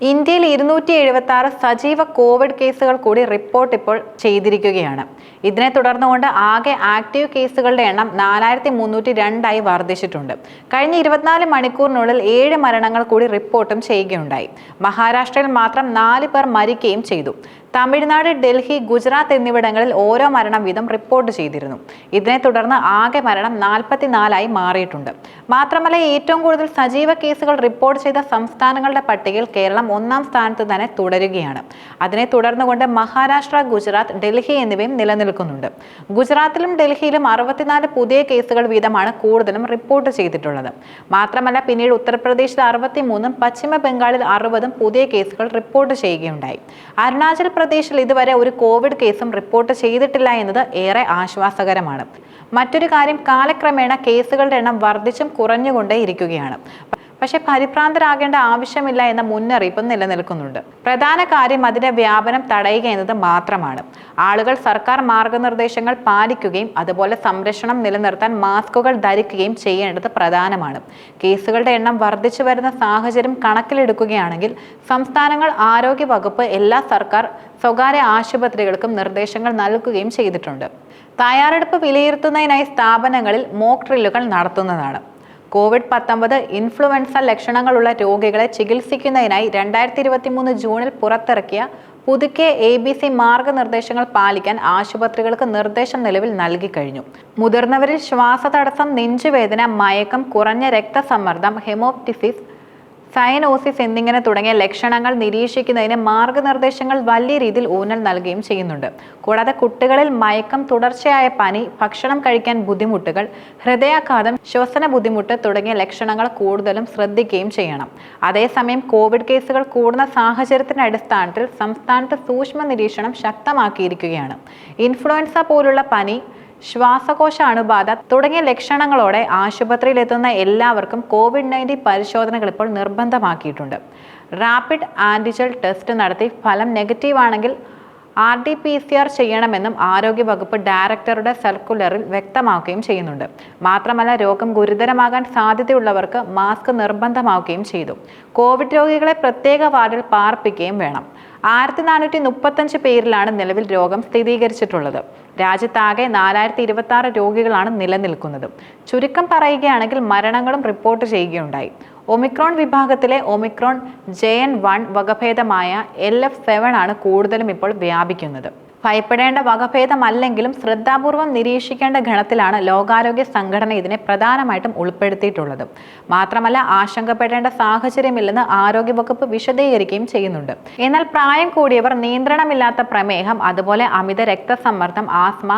ഇന്ത്യയിൽ ഇരുന്നൂറ്റി എഴുപത്തി ആറ് സജീവ കോവിഡ് കേസുകൾ കൂടി റിപ്പോർട്ട് ഇപ്പോൾ ചെയ്തിരിക്കുകയാണ്. ഇതിനെ തുടർന്നുകൊണ്ട് ആകെ ആക്റ്റീവ് കേസുകളുടെ എണ്ണം നാലായിരത്തി മുന്നൂറ്റി രണ്ടായി വർദ്ധിച്ചിട്ടുണ്ട്. കഴിഞ്ഞ ഇരുപത്തിനാല് മണിക്കൂറിനുള്ളിൽ ഏഴ് മരണങ്ങൾ കൂടി റിപ്പോർട്ടും ചെയ്യുകയുണ്ടായി. മഹാരാഷ്ട്രയിൽ മാത്രം നാല് പേർ മരിക്കുകയും ചെയ്തു. തമിഴ്നാട് ഡൽഹി ഗുജറാത്ത് എന്നിവിടങ്ങളിൽ ഓരോ മരണം വീതം റിപ്പോർട്ട് ചെയ്തിരുന്നു. ഇതിനെ തുടർന്ന് ആകെ മരണം നാൽപ്പത്തിനാലായി മാറിയിട്ടുണ്ട്. മാത്രമല്ല ഏറ്റവും കൂടുതൽ സജീവ കേസുകൾ റിപ്പോർട്ട് ചെയ്ത സംസ്ഥാനങ്ങളുടെ പട്ടികയിൽ കേരളം ഒന്നാം സ്ഥാനത്ത് തന്നെ തുടരുകയാണ്. അതിനെ തുടർന്നുകൊണ്ട് മഹാരാഷ്ട്ര ഗുജറാത്ത് ഡൽഹി എന്നിവയും നിലനിൽക്കുന്നുണ്ട്. ഗുജറാത്തിലും ഡൽഹിയിലും അറുപത്തിനാല് പുതിയ കേസുകൾ വീതമാണ് കൂടുതലും റിപ്പോർട്ട് ചെയ്തിട്ടുള്ളത്. മാത്രമല്ല പിന്നീട് ഉത്തർപ്രദേശിൽ അറുപത്തിമൂന്നും പശ്ചിമ ബംഗാളിൽ അറുപതും പുതിയ കേസുകൾ റിപ്പോർട്ട് ചെയ്യുകയുണ്ടായി. അരുണാചൽ പ്രദേശിൽ ഇതുവരെ ഒരു കോവിഡ് കേസും റിപ്പോർട്ട് ചെയ്തിട്ടില്ല എന്നത് ഏറെ ആശ്വാസകരമാണ്. മറ്റൊരു കാര്യം കാലക്രമേണ കേസുകളുടെ എണ്ണം വർദ്ധിച്ചും കുറഞ്ഞുകൊണ്ടേ ഇരിക്കുകയാണ് പക്ഷേ പരിഭ്രാന്തരാകേണ്ട ആവശ്യമില്ല എന്ന മുന്നറിയിപ്പും നിലനിൽക്കുന്നുണ്ട്. പ്രധാന കാര്യം അതിന്റെ വ്യാപനം തടയുക എന്നത് മാത്രമാണ്. ആളുകൾ സർക്കാർ മാർഗനിർദ്ദേശങ്ങൾ പാലിക്കുകയും അതുപോലെ സംരക്ഷണം നിലനിർത്താൻ മാസ്കുകൾ ധരിക്കുകയും ചെയ്യേണ്ടത് പ്രധാനമാണ്. കേസുകളുടെ എണ്ണം വർദ്ധിച്ചു വരുന്ന സാഹചര്യം കണക്കിലെടുക്കുകയാണെങ്കിൽ സംസ്ഥാനങ്ങൾ ആരോഗ്യ വകുപ്പ് എല്ലാ സർക്കാർ സ്വകാര്യ ആശുപത്രികൾക്കും നിർദ്ദേശങ്ങൾ നൽകുകയും ചെയ്തിട്ടുണ്ട്. തയ്യാറെടുപ്പ് വിലയിരുത്തുന്നതിനായി സ്ഥാപനങ്ങളിൽ മോക്ക് ഡ്രില്ലുകൾ നടത്തുന്നതാണ്. കോവിഡ് പത്തൊമ്പത് ഇൻഫ്ലുവൻസ ലക്ഷണങ്ങളുള്ള രോഗികളെ ചികിത്സിക്കുന്നതിനായി രണ്ടായിരത്തി ഇരുപത്തി മൂന്ന് ജൂണിൽ പുറത്തിറക്കിയ പുതുക്കിയ എ ബി സി മാർഗനിർദ്ദേശങ്ങൾ പാലിക്കാൻ ആശുപത്രികൾക്ക് നിർദ്ദേശം നിലവിൽ നൽകി കഴിഞ്ഞു മുതിർന്നവരിൽ ശ്വാസതടസ്സം നെഞ്ചുവേദന മയക്കം കുറഞ്ഞ രക്തസമ്മർദ്ദം ഹെമോപ്റ്റിസിസ് സയനോസിസ് എന്നിങ്ങനെ തുടങ്ങിയ ലക്ഷണങ്ങൾ നിരീക്ഷിക്കുന്നതിന് മാർഗനിർദ്ദേശങ്ങൾ വലിയ രീതിയിൽ ഊന്നൽ നൽകുകയും ചെയ്യുന്നുണ്ട്. കൂടാതെ കുട്ടികളിൽ മയക്കം തുടർച്ചയായ പനി ഭക്ഷണം കഴിക്കാൻ ബുദ്ധിമുട്ടുകൾ ഹൃദയാഘാതം ശ്വസന ബുദ്ധിമുട്ട് തുടങ്ങിയ ലക്ഷണങ്ങൾ കൂടുതലും ശ്രദ്ധിക്കുകയും ചെയ്യണം. അതേസമയം കോവിഡ് കേസുകൾ കൂടുന്ന സാഹചര്യത്തിന്റെ അടിസ്ഥാനത്തിൽ സംസ്ഥാനത്ത് സൂക്ഷ്മ നിരീക്ഷണം ശക്തമാക്കിയിരിക്കുകയാണ്. ഇൻഫ്ലുവൻസ പോലുള്ള പനി ശ്വാസകോശ അണുബാധ തുടങ്ങിയ ലക്ഷണങ്ങളോടെ ആശുപത്രിയിൽ എത്തുന്ന എല്ലാവർക്കും കോവിഡ് നയന്റീൻ പരിശോധനകൾ ഇപ്പോൾ നിർബന്ധമാക്കിയിട്ടുണ്ട്. റാപ്പിഡ് ആന്റിജൽ ടെസ്റ്റ് നടത്തി ഫലം നെഗറ്റീവ് ആണെങ്കിൽ R T P C R ചെയ്യണമെന്നും ആരോഗ്യവകുപ്പ് ഡയറക്ടറുടെ സർക്കുലറിൽ വ്യക്തമാക്കുകയും ചെയ്യുന്നുണ്ട്. മാത്രമല്ല രോഗം ഗുരുതരമാകാൻ സാധ്യതയുള്ളവർക്ക് മാസ്ക് നിർബന്ധമാക്കുകയും ചെയ്തു. കോവിഡ് രോഗികളെ പ്രത്യേക വാർഡിൽ പാർപ്പിക്കുകയും വേണം. ആയിരത്തി നാനൂറ്റി മുപ്പത്തഞ്ച് പേരിലാണ് നിലവിൽ രോഗം സ്ഥിരീകരിച്ചിട്ടുള്ളത്. രാജ്യത്താകെ നാലായിരത്തി ഇരുപത്തി രോഗികളാണ് നിലനിൽക്കുന്നത്. ചുരുക്കം പറയുകയാണെങ്കിൽ മരണങ്ങളും റിപ്പോർട്ട് ചെയ്യുകയുണ്ടായി. ഒമിക്രോൺ വിഭാഗത്തിലെ ഒമിക്രോൺ ജെ എൻ വൺ വകഭേദമായ എൽ എഫ് സെവൻ ആണ് കൂടുതലും ഇപ്പോൾ വ്യാപിക്കുന്നത്. ഭയപ്പെടേണ്ട വകഭേദമല്ലെങ്കിലും ശ്രദ്ധാപൂർവം നിരീക്ഷിക്കേണ്ട ഗണത്തിലാണ് ലോകാരോഗ്യ സംഘടന ഇതിനെ പ്രധാനമായിട്ടും ഉൾപ്പെടുത്തിയിട്ടുള്ളത്. മാത്രമല്ല ആശങ്കപ്പെടേണ്ട സാഹചര്യമില്ലെന്ന് ആരോഗ്യവകുപ്പ് വിശദീകരിക്കുകയും ചെയ്യുന്നുണ്ട്. എന്നാൽ പ്രായം കൂടിയവർ നിയന്ത്രണമില്ലാത്ത പ്രമേഹം അതുപോലെ അമിത രക്തസമ്മർദ്ദം asthma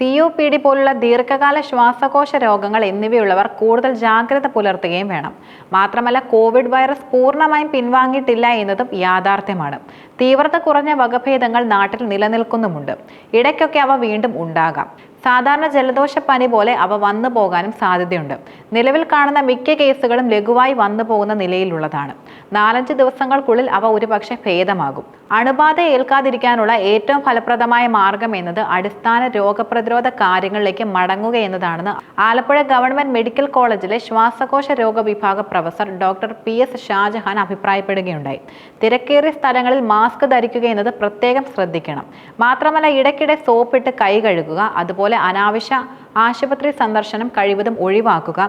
C O P D പോലുള്ള ദീർഘകാല ശ്വാസകോശ രോഗങ്ങൾ എന്നിവയുള്ളവർ കൂടുതൽ ജാഗ്രത പുലർത്തുകയും വേണം. മാത്രമല്ല കോവിഡ് വൈറസ് പൂർണമായും പിൻവാങ്ങിയിട്ടില്ല എന്നതും യാഥാർത്ഥ്യമാണ്. തീവ്രത കുറഞ്ഞ വകഭേദങ്ങൾ നാട്ടിൽ നിലനിൽക്കുന്നുമുണ്ട്. ഇടയ്ക്കൊക്കെ അവ വീണ്ടും ഉണ്ടാകാം. സാധാരണ ജലദോഷപ്പനി പോലെ അവ വന്നു പോകാനും സാധ്യതയുണ്ട്. നിലവിൽ കാണുന്ന മിക്ക കേസുകളും ലഘുവായി വന്നു പോകുന്ന നിലയിലുള്ളതാണ്. നാലഞ്ച് ദിവസങ്ങൾക്കുള്ളിൽ അവ ഒരുപക്ഷെ ഭേദമാകും. അണുബാധ ഏൽക്കാതിരിക്കാനുള്ള ഏറ്റവും ഫലപ്രദമായ മാർഗം എന്നത് അടിസ്ഥാന രോഗപ്രതിരോധ കാര്യങ്ങളിലേക്ക് മടങ്ങുക എന്നതാണെന്ന് ആലപ്പുഴ ഗവൺമെന്റ് മെഡിക്കൽ കോളേജിലെ ശ്വാസകോശ രോഗ വിഭാഗ professor doctor P S Shajahan അഭിപ്രായപ്പെടുകയുണ്ടായി. തിരക്കേറിയ സ്ഥലങ്ങളിൽ മാസ്ക് ധരിക്കുക എന്നത് പ്രത്യേകം ശ്രദ്ധിക്കണം. മാത്രമല്ല ഇടയ്ക്കിടെ സോപ്പിട്ട് കൈ കഴുകുക അതുപോലെ അനാവശ്യ ആശുപത്രി സന്ദർശനം കഴിവതും ഒഴിവാക്കുക.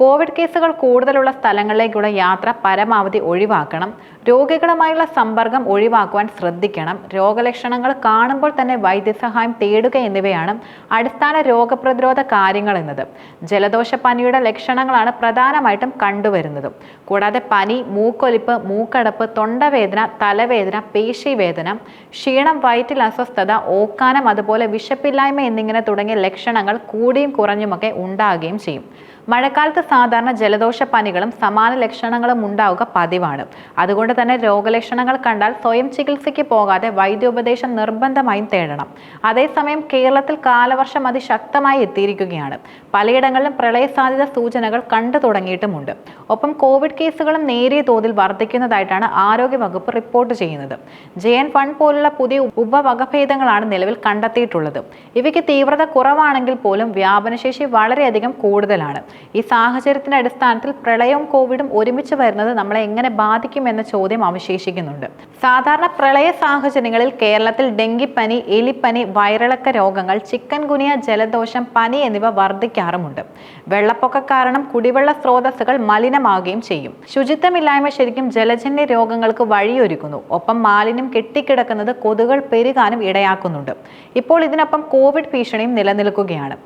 കോവിഡ് കേസുകൾ കൂടുതലുള്ള സ്ഥലങ്ങളിലേക്കുള്ള യാത്ര പരമാവധി ഒഴിവാക്കണം. രോഗികളുമായുള്ള സമ്പർക്കം ഒഴിവാക്കുവാൻ ശ്രദ്ധിക്കണം. രോഗലക്ഷണങ്ങൾ കാണുമ്പോൾ തന്നെ വൈദ്യസഹായം തേടുക എന്നിവയാണ് അടിസ്ഥാന രോഗപ്രതിരോധ കാര്യങ്ങൾ എന്നത്. ജലദോഷ പനിയുടെ ലക്ഷണങ്ങളാണ് പ്രധാനമായിട്ടും കണ്ടുവരുന്നത്. കൂടാതെ പനി മൂക്കൊലിപ്പ് മൂക്കടപ്പ് തൊണ്ടവേദന തലവേദന പേശിവേദന ക്ഷീണം വയറ്റിൽ അസ്വസ്ഥത ഓക്കാനം അതുപോലെ വിശപ്പില്ലായ്മ എന്നിങ്ങനെ തുടങ്ങിയ ലക്ഷണങ്ങൾ കൂടിയും കുറഞ്ഞുമൊക്കെ ഉണ്ടാകുകയും ചെയ്യും. മഴക്കാലത്ത് സാധാരണ ജലദോഷ പനികളും സമാന ലക്ഷണങ്ങളും ഉണ്ടാവുക പതിവാണ്. അതുകൊണ്ട് തന്നെ രോഗലക്ഷണങ്ങൾ കണ്ടാൽ സ്വയം ചികിത്സയ്ക്ക് പോകാതെ വൈദ്യോപദേശം നിർബന്ധമായും തേടണം. അതേസമയം കേരളത്തിൽ കാലവർഷം അതിശക്തമായി എത്തിയിരിക്കുകയാണ്. പലയിടങ്ങളിലും പ്രളയ സാധ്യത സൂചനകൾ കണ്ടു തുടങ്ങിയിട്ടുമുണ്ട്. ഒപ്പം കോവിഡ് കേസുകളും നേരിയ തോതിൽ വർദ്ധിക്കുന്നതായിട്ടാണ് ആരോഗ്യവകുപ്പ് റിപ്പോർട്ട് ചെയ്യുന്നത്. ജെ എൻ ഫണ്ട് പോലുള്ള പുതിയ ഉപവകഭേദങ്ങളാണ് നിലവിൽ കണ്ടെത്തിയിട്ടുള്ളത്. ഇവയ്ക്ക് തീവ്രത കുറവാണെങ്കിൽ പോലും വ്യാപനശേഷി വളരെയധികം കൂടുതലാണ്. ഈ സാഹചര്യത്തിന്റെ അടിസ്ഥാനത്തിൽ പ്രളയവും കോവിഡും ഒരുമിച്ച് വരുന്നത് നമ്മളെ എങ്ങനെ ബാധിക്കും എന്ന ചോദ്യം അവശേഷിക്കുന്നുണ്ട്. സാധാരണ പ്രളയ സാഹചര്യങ്ങളിൽ കേരളത്തിൽ ഡെങ്കിപ്പനി എലിപ്പനി വയറിളക്ക രോഗങ്ങൾ ചിക്കൻ ഗുനിയ ജലദോഷം പനി എന്നിവ വർദ്ധിക്കാറുമുണ്ട്. വെള്ളപ്പൊക്ക കാരണം കുടിവെള്ള സ്രോതസ്സുകൾ മലിനമാവുകയും ചെയ്യും. ശുചിത്വമില്ലായ്മ ശരിക്കും ജലജന്യ രോഗങ്ങൾക്ക് വഴിയൊരുക്കുന്നു. ഒപ്പം മാലിന്യം കെട്ടിക്കിടക്കുന്നത് കൊതുകൾ പെരുകാനും ഇടയാക്കുന്നുണ്ട്. ഇപ്പോൾ ഇതിനൊപ്പം കോവിഡ് ഭീഷണിയും നിലനിൽക്കുകയാണ്.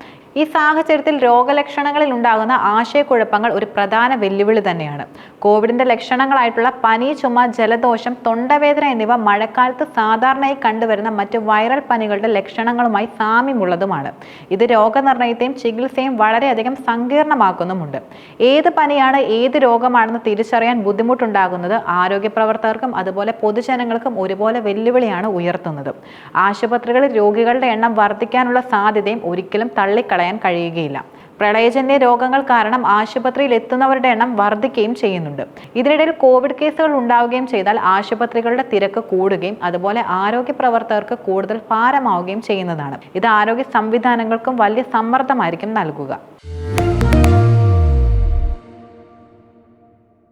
ഈ സാഹചര്യത്തിൽ രോഗലക്ഷണങ്ങളിൽ ഉണ്ടാകുന്ന ആശയക്കുഴപ്പങ്ങൾ ഒരു പ്രധാന വെല്ലുവിളി തന്നെയാണ്. കോവിഡിന്റെ ലക്ഷണങ്ങളായിട്ടുള്ള പനി ചുമ ജലദോഷം തൊണ്ടവേദന എന്നിവ മഴക്കാലത്ത് സാധാരണയായി കണ്ടുവരുന്ന മറ്റ് വൈറൽ പനികളുടെ ലക്ഷണങ്ങളുമായി സാമ്യമുള്ളതുമാണ്. ഇത് രോഗനിർണയത്തെയും ചികിത്സയും വളരെയധികം സങ്കീർണമാക്കുന്നുമുണ്ട്. ഏത് പനിയാണ് ഏത് രോഗമാണെന്ന് തിരിച്ചറിയാൻ ബുദ്ധിമുട്ടുണ്ടാകുന്നത് ആരോഗ്യ പ്രവർത്തകർക്കും അതുപോലെ പൊതുജനങ്ങൾക്കും ഒരുപോലെ വെല്ലുവിളിയാണ് ഉയർത്തുന്നത്. ആശുപത്രികളിൽ രോഗികളുടെ എണ്ണം വർദ്ധിക്കാനുള്ള സാധ്യതയും ഒരിക്കലും തള്ളിക്കളയാൻ കഴിയുകയില്ല. പ്രളയജന്യ രോഗങ്ങൾ കാരണം ആശുപത്രിയിൽ എത്തുന്നവരുടെ എണ്ണം വർദ്ധിക്കുകയും ചെയ്യുന്നുണ്ട്. ഇതിനിടയിൽ കോവിഡ് കേസുകൾ ഉണ്ടാവുകയും ചെയ്താൽ ആശുപത്രികളുടെ തിരക്ക് കൂടുകയും അതുപോലെ ആരോഗ്യ പ്രവർത്തകർക്ക് കൂടുതൽ ഭാരമാവുകയും ചെയ്യുന്നതാണ്. ഇത് ആരോഗ്യ സംവിധാനങ്ങൾക്കും വലിയ സമ്മർദ്ദമായിരിക്കും നൽകുക.